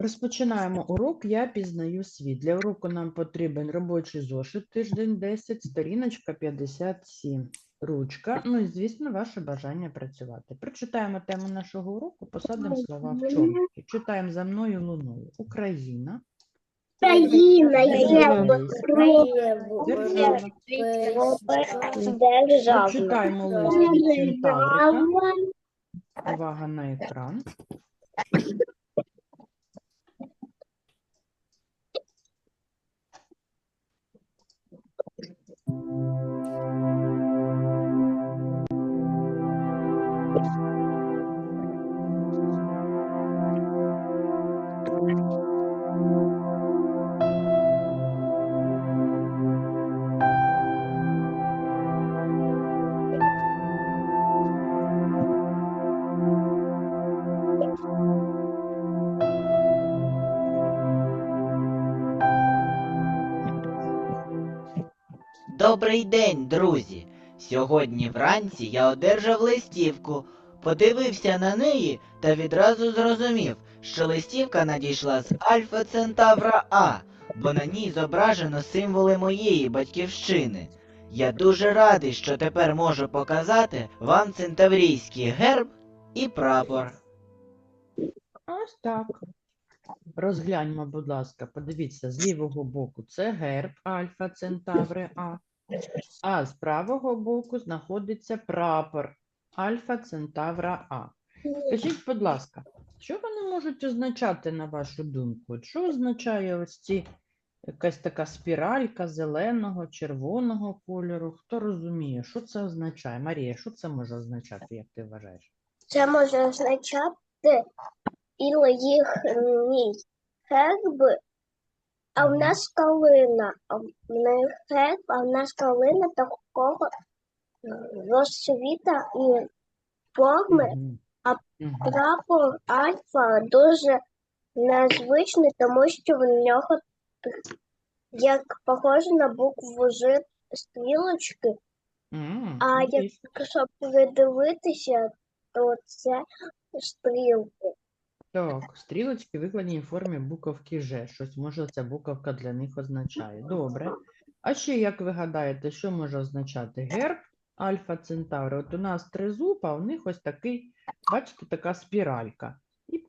Розпочинаємо урок. Я пізнаю світ. Для уроку нам потрібен робочий зошит тиждень 10, сторіночка 57, ручка. Ну і, звісно, ваше бажання працювати. Прочитаємо тему нашого уроку, посадимо слова в чомки. Читаємо за мною луною. Україна. Україна є Держава. Прочитаємо лист. Увага на екран. Добрий день, друзі! Сьогодні вранці я одержав листівку, подивився на неї та відразу зрозумів, що листівка надійшла з Альфа Центавра А, бо на ній зображено символи моєї батьківщини. Я дуже радий, що тепер можу показати вам центаврійський герб і прапор. Ось так. Розгляньмо, будь ласка, подивіться, з лівого боку це герб Альфа Центаври А, а з правого боку знаходиться прапор Альфа Центавра А. Скажіть, будь ласка, що вони можуть означати, на вашу думку? Що означає ось ці якась така спіралька зеленого, червоного кольору? Хто розуміє, що це означає? Марія, що це може означати, як ти вважаєш? Це може означати і їхній герб, а в нас калина. А в них а в нас калина такого розцвіта і форми. А Прапор Альфа дуже незвичний, тому що в нього як похоже на букву Ж стрілочки, а ну, як придивитися, то це стрілки. Так, стрілочки викладені в формі буковки Ж. Щось може ця буковка для них означає. Добре. А ще як ви гадаєте, що може означати герб Альфа Центаври? От у нас тризуб, а у них ось такий, бачите, така спіралька. І,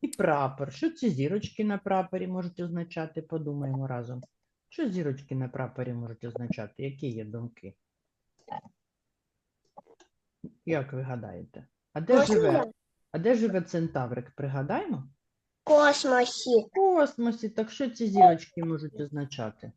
і прапор. Що ці зірочки на прапорі можуть означати? Подумаємо разом. Що зірочки на прапорі можуть означати? Які є думки? Як ви гадаєте? А де живе? А де живе Центаврик? Пригадаємо? В космосі. В космосі, так що ці зірочки можуть означати?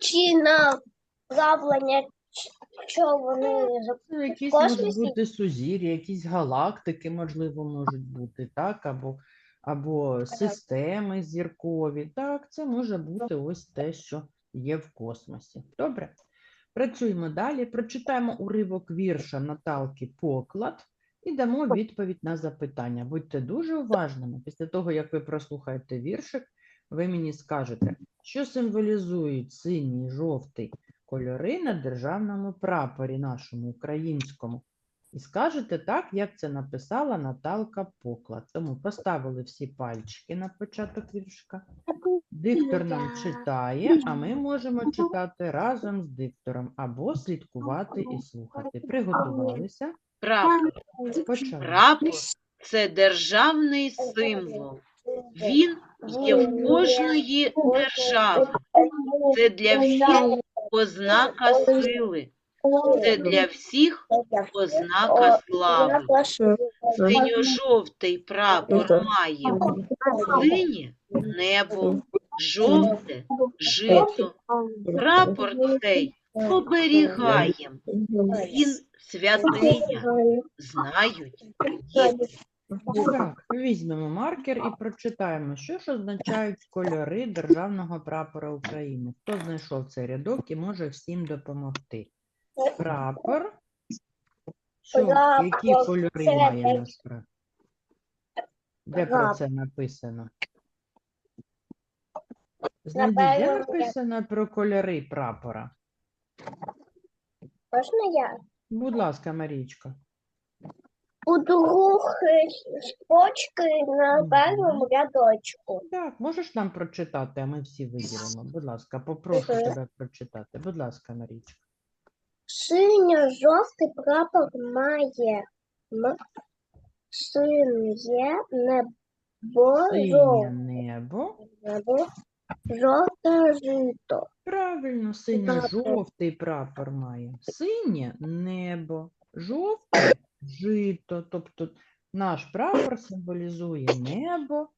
Чи направлення, ч- що вони Це якісь космосі? можуть бути сузір'я, якісь галактики, можливо, можуть бути, так, або, або системи зіркові. Так, це може бути ось те, що є в космосі. Добре. Працюємо далі. Прочитаємо уривок вірша Наталки Поклад і дамо відповідь на запитання. Будьте дуже уважними. Після того, як ви прослухаєте віршик, ви мені скажете, що символізують синій, жовтий кольори на державному прапорі нашому українському. І скажете так, як це написала Наталка Поклад. Тому поставили всі пальчики на початок віршка. Диктор нам читає, а ми можемо читати разом з диктором або слідкувати і слухати. Приготувалися? Прапор. Прапор це державний символ. Він є в кожної держави. Це для всіх ознака сили. Це для всіх ознака слави. Синьо-жовтий прапор має синє небо, жовте жито. Прапор цей оберігаєм. Він святиня, знають діти. Так, візьмемо маркер і прочитаємо, що ж означають кольори державного прапора України. Хто знайшов цей рядок і може всім допомогти? Прапор. Що, які кольори має наш прапор? Де про це написано? Знайдіть, де написано про кольори прапора? Можна я? Будь ласка, Марічка. у двох е, строчки на першому рядочку. Так, можеш нам прочитати, а ми всі виділимо. Будь ласка, попрошу Мгм. тебе прочитати. Будь ласка, Марічка. Синьо-жовтий прапор має м- синє небо, Синє жовте небо. небо, жовте жито. Правильно, Прапор. синьо-жовтий прапор має. Синє небо, жовте жито. Тобто наш прапор символізує небо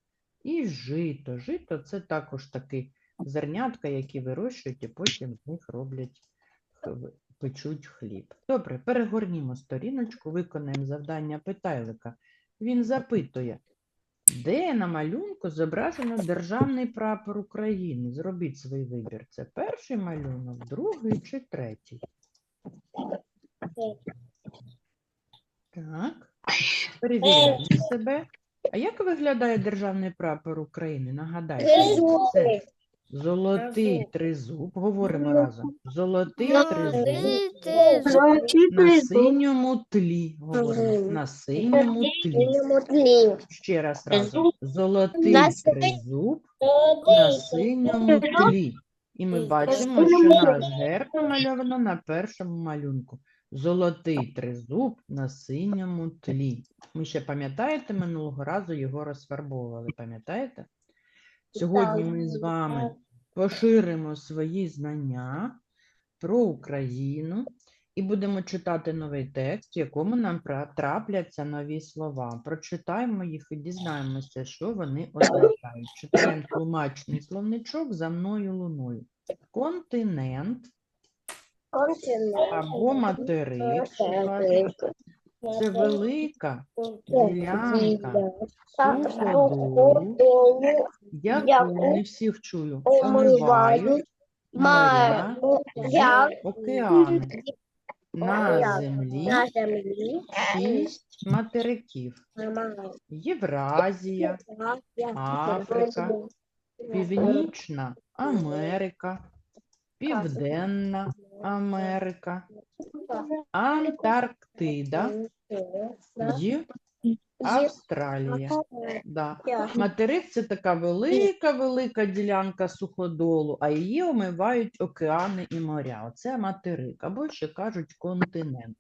і жито. Жито це також такі зернятка, які вирощують і потім з них роблять, печуть хліб. Добре, перегорнімо сторіночку, виконаємо завдання питайлика. Він запитує, де на малюнку зображено державний прапор України? Зробіть свій вибір. Це перший малюнок, другий чи третій? Так. Перевіряємо себе. А як виглядає державний прапор України? Нагадайте. Це золотий тризуб. Говоримо разом. Золотий тризуб на синьому тлі. Говоримо. На синьому тлі. Ще раз разом. Золотий тризуб на синьому тлі. І ми бачимо, що наш герб намальовано на першому малюнку. Золотий тризуб на синьому тлі. Ми ще пам'ятаєте, минулого разу його розфарбовували, пам'ятаєте? Сьогодні ми з вами поширимо свої знання про Україну і будемо читати новий текст, в якому нам трапляться нові слова. Прочитаємо їх і дізнаємося, що вони означають. Читаємо тлумачний словничок за мною луною. Континент Континент. або материк, це велика ділянка. Суходолу, яку не всіх чую, омивають моря як океани. На землі шість материків. Євразія, Африка, Північна Америка, Південна Америка, Антарктида й Австралія. Да. Материк це така велика, велика ділянка суходолу, а її омивають океани і моря. Оце материк, або ще кажуть континент.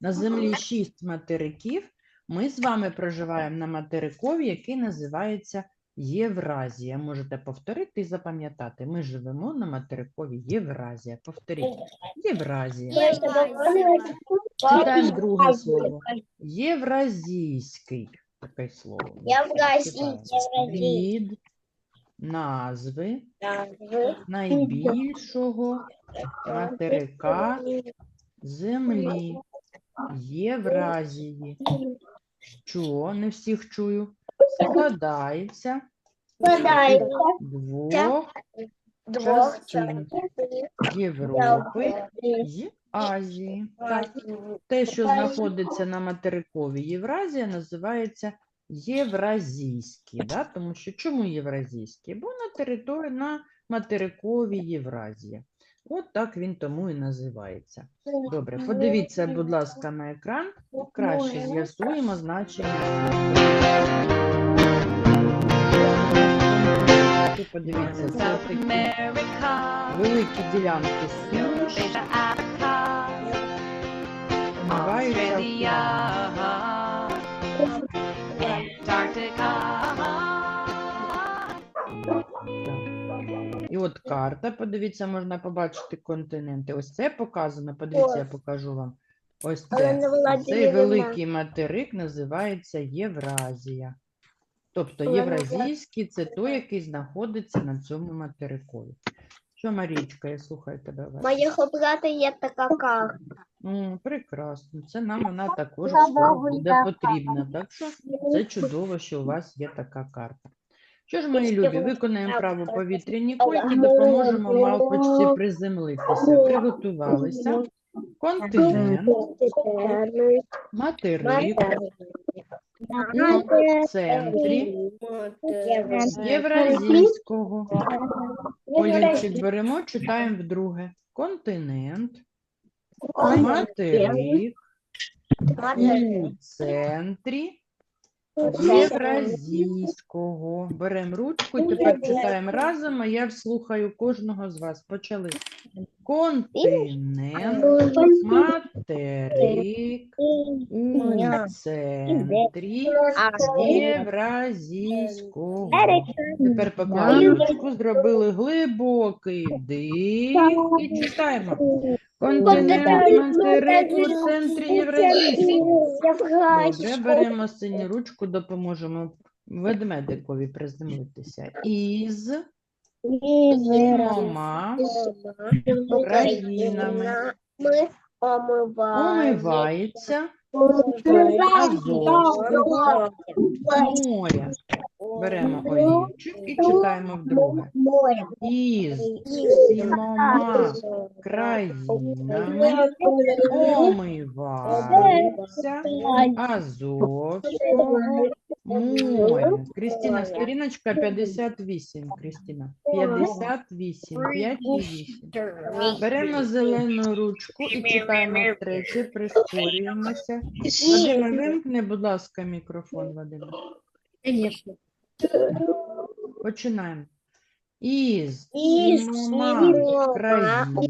На землі шість материків. Ми з вами проживаємо на материкові, який називається Євразія. Можете повторити і запам'ятати. Ми живемо на материкові Євразія. Повторіть. Євразія. Читаємо друге слово. Євразійський. Таке слово. Від назви найбільшого материка землі Євразії, що не всіх чую, складається Складається двох двох частин Європи й Азії. Так, те, що знаходиться на материкові Євразія, називається Євразійський. Да? Тому що чому Євразійський? Бо на території на материковій Євразія. От так він тому і називається. Добре, подивіться, будь ласка, на екран. Краще з'ясуємо значення. Слів. Подивіться, це такі великі ділянки. Так. І от карта, подивіться, можна побачити континенти. Ось це показано. Подивіться, я покажу вам. Ось це. Цей великий материк називається Євразія. Тобто євразійський це той, який знаходиться на цьому материкові. Що, Марічка, я слухаю тебе. уважно. Моєго брата є така карта. М, Прекрасно. Це нам вона також скоро буде потрібна. Так що це чудово, що у вас є така карта. Що ж, мої любі, виконаємо вправу повітряні кульки, допоможемо мавпочці приземлитися. Приготувалися. Континент, материк, у центрі Євразійського. Олівчик беремо, читаємо вдруге. Континент, материк, у центрі Євразійського. Беремо ручку і тепер читаємо разом, а я слухаю кожного з вас. Почали. Континент, материк, у центрі Євразійського. Тепер поклали ручку, зробили глибокий дих і читаємо. Континент, материк у центрі Євразійського. Добре, беремо синю ручку, допоможемо ведмедикові приземлитися. Із сімома країнами омивається моря. Беремо олівчик і читаємо вдруге. Із сімома країнами омивається Азовського моря. Крістіна, сторіночка 58. Крістіна, 58, 5 і 8. Беремо зелену ручку і читаємо втретє, прискорюємося. Вадиме, вимкни, будь ласка, мікрофон, Вадиме. Конечно. Починаємо. Із країнами країнами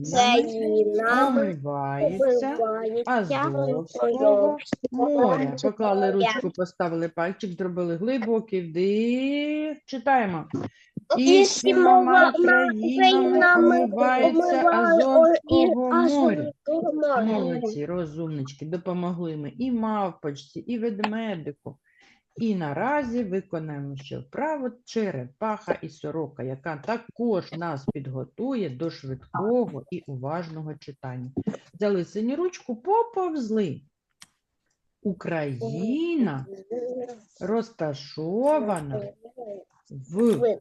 омивається Азовського моря. Поклали ручку, поставили пальчик, зробили глибокий вдих. Читаємо. І сімома країнами омивається. Азовського моря. Молодці, розумнички, допомогли ми і мавпочці, і ведмедику. І наразі виконаємо ще вправу черепаха і сорока, яка також нас підготує до швидкого і уважного читання. Взяли синю ручку, поповзли. Україна розташована в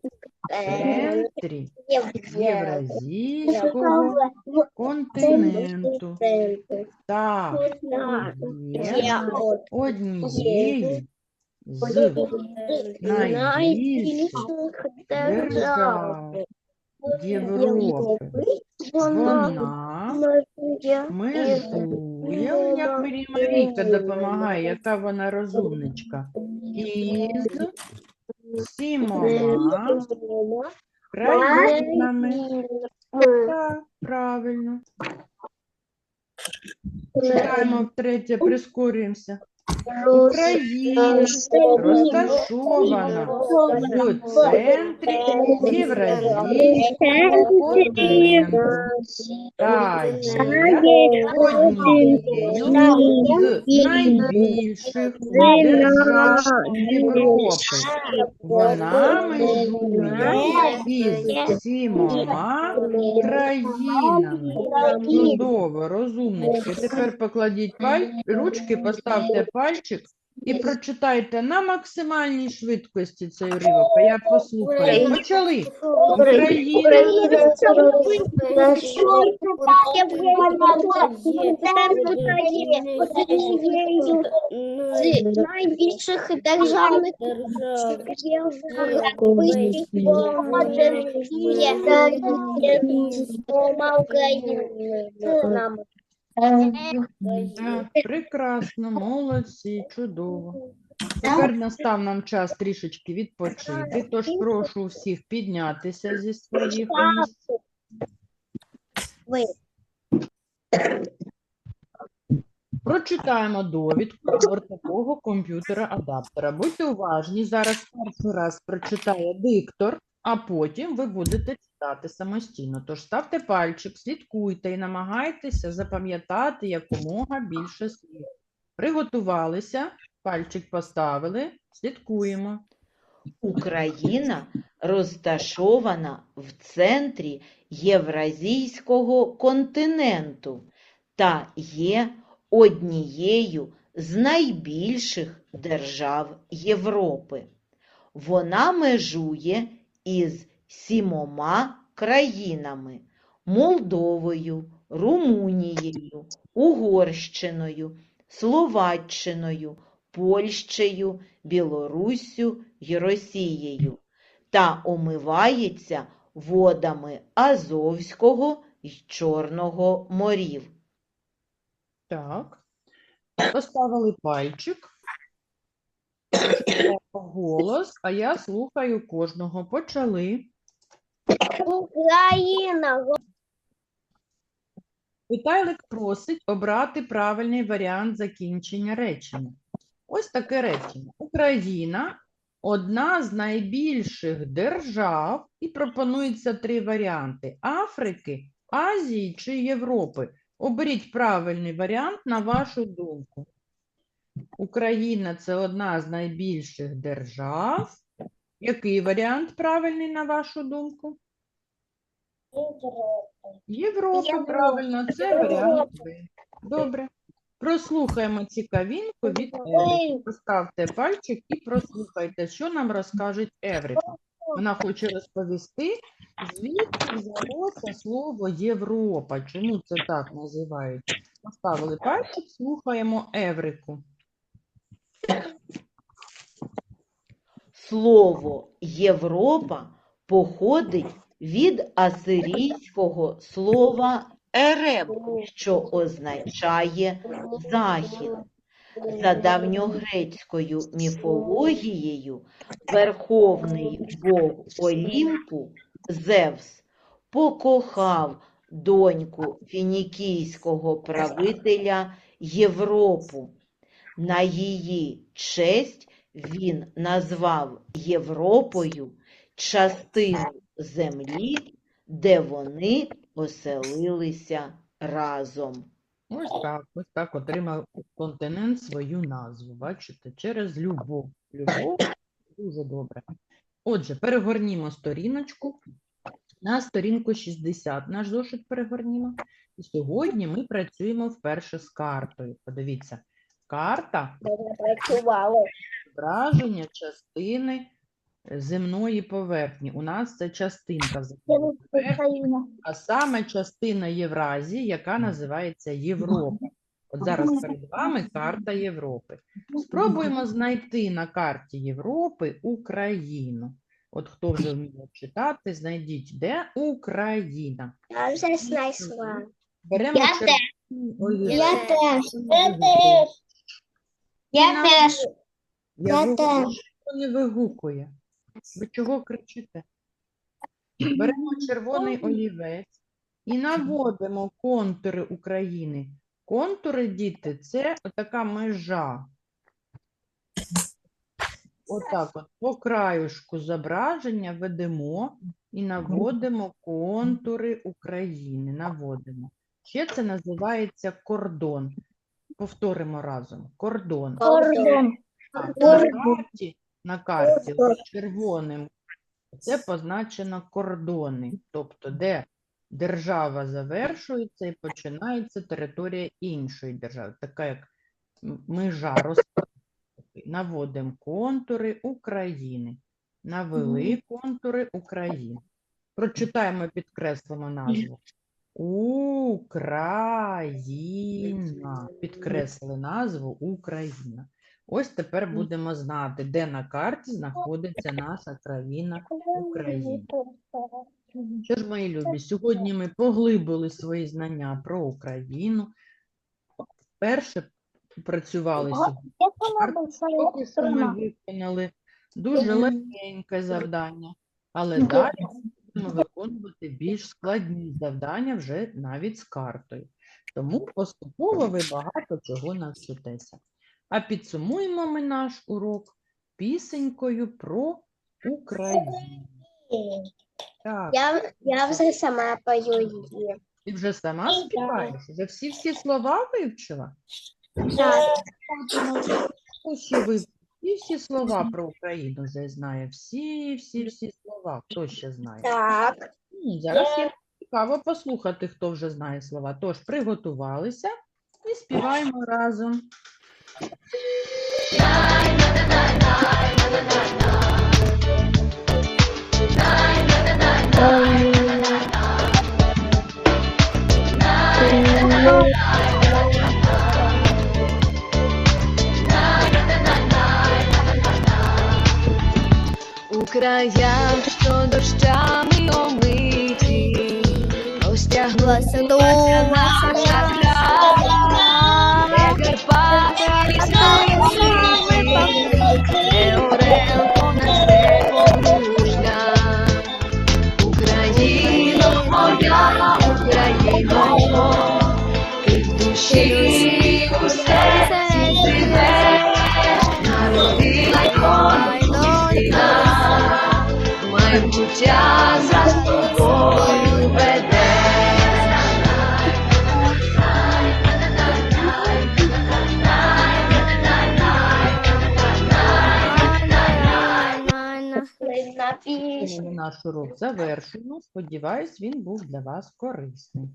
центрі Євразійського континенту та є однією з найбільших держав Європи. Вона межує, як мені Марійка допомагає, яка вона розумничка, із сімома країнами. Так, правильно. Читаємо втретє, прискорюємося. Україна розташована в центрі Євразійського континенту та є з найбільших держав Європи. Вона межує із сімома країнами. Чудово. Тепер покладіть паль... ручки, поставте пальчик і прочитайте на максимальній швидкості цей уривок. А я послухаю. Почали. Україна. Найбільших державних Прекрасно, молодці, чудово. Тепер настав нам час трішечки відпочити, тож прошу всіх піднятися зі своїх. Прочитаємо довідку такого комп'ютера-адаптера. Будьте уважні, зараз перший раз прочитає диктор, а потім ви будете читати самостійно. Тож ставте пальчик, слідкуйте і намагайтеся запам'ятати якомога більше слів. Приготувалися, пальчик поставили, слідкуємо. Україна розташована в центрі Євразійського континенту та є однією з найбільших держав Європи. Вона межує із сімома країнами Молдовою, Румунією, Угорщиною, Словаччиною, Польщею, Білоруссю й Росією та омивається водами Азовського й Чорного морів. Так. Поставили пальчик. Голос, а я слухаю кожного. Почали. Україна. Віталик просить обрати правильний варіант закінчення речення. Ось таке речення. Україна одна з найбільших держав, і пропонується три варіанти: Африки, Азії чи Європи. Оберіть правильний варіант на вашу думку. Україна це одна з найбільших держав. Який варіант правильний на вашу думку? Європа, Європа. правильно, це варіант. Добре. Прослухаємо цікавінку від Еврики. Поставте пальчик і прослухайте, що нам розкаже Еврика. Вона хоче розповісти, звідки взялося слово Європа. Чому це так називають? Поставили пальчик, слухаємо Еврику. Слово Європа походить від асирійського слова ереб, що означає захід. За давньогрецькою міфологією верховний бог Олімпу Зевс покохав доньку фінікійського правителя Європу. На її честь він назвав Європою частину землі, де вони оселилися разом. Ось так, ось так отримав континент свою назву. Бачите, через любов. Любов дуже добре. Отже, перегорнімо сторіночку на сторінку 60. Наш зошит перегорнімо. І сьогодні ми працюємо вперше з картою. Подивіться, карта Працювали. Зображення частини е, земної поверхні. У нас це частинка земної поверхні. а саме частина Євразії, яка називається Європа. От зараз перед вами карта Європи. Спробуємо знайти на карті Європи Україну. От хто вже вміє читати, знайдіть, де Україна. Я вже знайшла. Беремо Я олівець. Я теж. Я Я теж. Я вигукую, теж. не вигукує. Ви чого кричите? Беремо червоний олівець і наводимо контури України. Контури, діти, це така межа. Отак от по краюшку зображення ведемо і наводимо контури України. Наводимо. Ще це називається кордон. Повторимо разом. Кордон. Кордон. Так, на карті, на карті червоним це позначено кордони, тобто де держава завершується і починається територія іншої держави, така як межа розподілу. Наводимо контури України. Навели контури України. Прочитаємо, підкреслимо назву. Україна. Підкреслили назву Україна. Ось тепер будемо знати, де на карті знаходиться наша країна Україна. Що ж, мої любі, сьогодні ми поглибили свої знання про Україну. Перше працювали сьогодні. Що ми виконали дуже легеньке завдання, але далі будемо виконувати більш складні завдання вже навіть з картою. Тому поступово ви багато чого навчитеся. А підсумуємо ми наш урок пісенькою про Україну. Так, Я, я вже сама пою її. ти вже сама співаєш? Вже всі всі слова вивчила? Так. Хто ще? Всі всі слова про Україну вже знає. Всі, всі, всі слова. Хто ще знає? Так. Ні, зараз є цікаво послухати, хто вже знає слова. Тож приготувалися і співаємо разом. У краях, що дощами омиті, розтяглася дома наша краса, де bye. наш урок завершено. Сподіваюсь, він був для вас корисним.